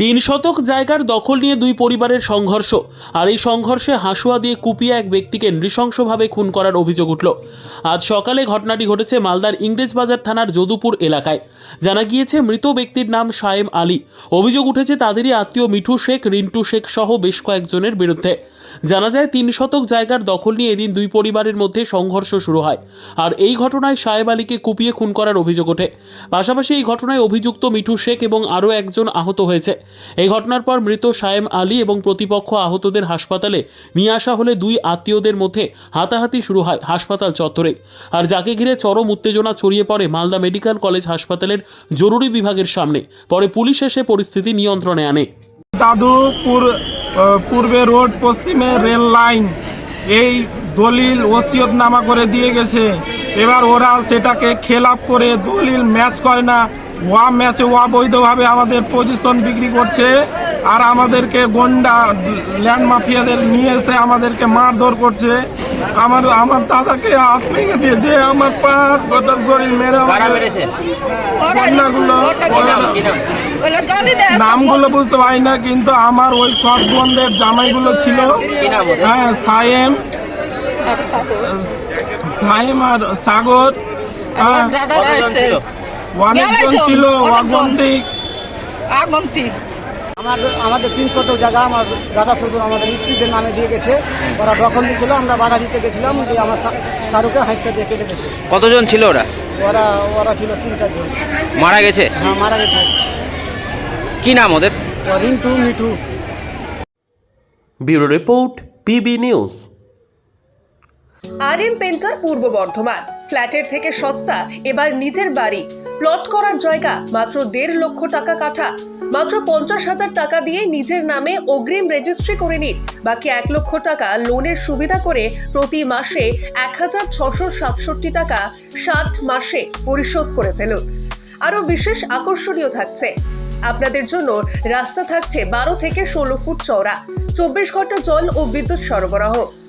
তিন শতক জায়গার দখল নিয়ে দুই পরিবারের সংঘর্ষ, আর এই সংঘর্ষে হাসুয়া দিয়ে কুপিয়ে এক ব্যক্তিকে নৃশংসভাবে খুন করার অভিযোগ উঠল। আজ সকালে ঘটনাটি ঘটেছে মালদার ইংরেজবাজার থানার যদুপুর এলাকায়। জানা গিয়েছে, মৃত ব্যক্তির নাম সায়েম আলী। অভিযোগ উঠেছে, তাদেরই আত্মীয় মিঠু শেখ, রিন্টু শেখ সহ বেশ কয়েকজনের বিরুদ্ধে। জানা যায়, তিন শতক জায়গার দখল নিয়ে এদিন দুই পরিবারের মধ্যে সংঘর্ষ শুরু হয়, আর এই ঘটনায় সাহেব আলীকে কুপিয়ে খুন করার অভিযোগ ওঠে। পাশাপাশি এই ঘটনায় অভিযুক্ত মিঠু শেখ এবং আরও একজন আহত হয়েছে। এই ঘটনার পর মৃত সায়েম আলী এবং প্রতিপক্ষ আহতদের হাসপাতালে নিয়ে আসা হলে দুই আত্মীয়দের মধ্যে হাতাহাতি শুরু হয় হাসপাতাল চত্বরে। আর যাকে ঘিরে চরম উত্তেজনা ছড়িয়ে পড়ে মালদা মেডিকেল কলেজ হাসপাতালের জরুরি বিভাগের সামনে, পরে পুলিশ এসে পরিস্থিতি নিয়ন্ত্রণে আনে। দাদুপুর পূর্বে রোড, পশ্চিমে রেল লাইন। এই দলিল ওসিয়ত নামা করে দিয়ে গেছে। এবার ওরা সেটাকে খেলাপ করে দলিল ম্যাচ করে না। ওয়া ম্যাচে অবৈধভাবে আমাদের পজিশন বিক্রি করছে আর আমাদেরকে গন্ডা ল্যান্ড মাফিয়াদের নিয়ে এসে আমাদেরকে মারধর করছে। আমার আমার দাদাকে হাত ভেঙে দিয়েছে আমার পা গোটা শরীর মেরে গন্ডাগুলো নামগুলো বুঝতে পারি না কিন্তু আমার ওই সৎ বন্ধের জামাইগুলো ছিল? হ্যাঁ সায়েম। সায়েম আর সাগর। হ্যাঁ, অনেকজন ছিল অনেকজন। অগন্তিক আমাদের আমাদের তিন শত জায়গা আমার দাদা শ্বশুর আমাদের স্ত্রীদের নামে দিয়ে গেছে। ওরা দখল নিয়েছিল আমরা বাধা দিতে গেছিলাম দিয়ে আমার শা- শাহরুখের হাসতে দিয়ে কেটে গেছে। কতজন ছিল ওরা? ওরা ওরা ছিল তিন চারজন মারা গেছে? হ্যাঁ মারা গেছে। কি নাম ওদের? Rintu Mithu. Bureau report PB news. R M Painter Purba Bardhaman. ফ্ল্যাটের থেকে সস্তা এবার নিজের বাড়ি। প্লট করার জায়গা, মাত্র দেড় লক্ষ টাকা কাঠা। মাত্র পঞ্চাশ হাজার টাকা দিয়ে নিজের নামে অগ্রিম রেজিস্ট্রি করে নিন। বাকি এক লক্ষ টাকা লোনের সুবিধা করে প্রতি মাসে এক হাজার ছশো সাতষট্টি টাকা ষাট মাসে পরিশোধ করে ফেলুন। আরও বিশেষ আকর্ষণীয় থাকছে, আপনাদের জন্য রাস্তা থাকছে বারো থেকে ষোলো ফুট চওড়া, চব্বিশ ঘণ্টা জল ও বিদ্যুৎ সরবরাহ।